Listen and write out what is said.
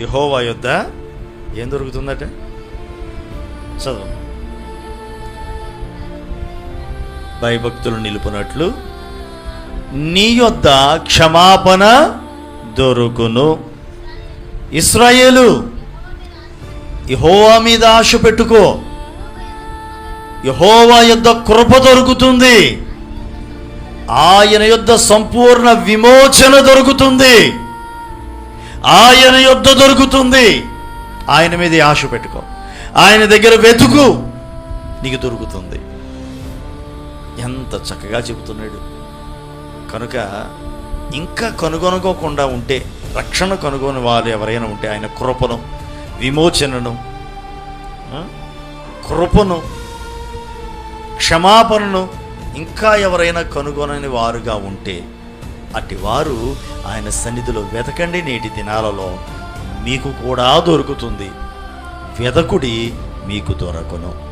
యహోవా యొద్ద ఏం దొరుకుతుందట? చదువు. భయభక్తులు నిలుపునట్లు నీ యొద్ద క్షమాపణ దొరుకును. ఇస్రాయేలు యహోవా మీద ఆశ పెట్టుకో. యహోవా యొద్ద కృప దొరుకుతుంది. ఆయన యొద్ద సంపూర్ణ విమోచన దొరుకుతుంది. ఆయన యుద్ధ దొరుకుతుంది. ఆయన మీద ఆశ పెట్టుకో. ఆయన దగ్గర వెతుకు నీకు దొరుకుతుంది. ఎంత చక్కగా చెబుతున్నాడు. కనుక ఇంకా కనుగొనుకోకుండా ఉంటే రక్షణ కనుగొని వాళ్ళు ఎవరైనా ఉంటే ఆయన కృపను విమోచనను కృపను క్షమాపణను ఇంకా ఎవరైనా కనుగొనని వారుగా ఉంటే అట్టి వారు ఆయన సన్నిధిలో వెతకండి నేటి దినాలలో. మీకు కూడా దొరుకుతుంది. వెతకుడి మీకు దొరకను.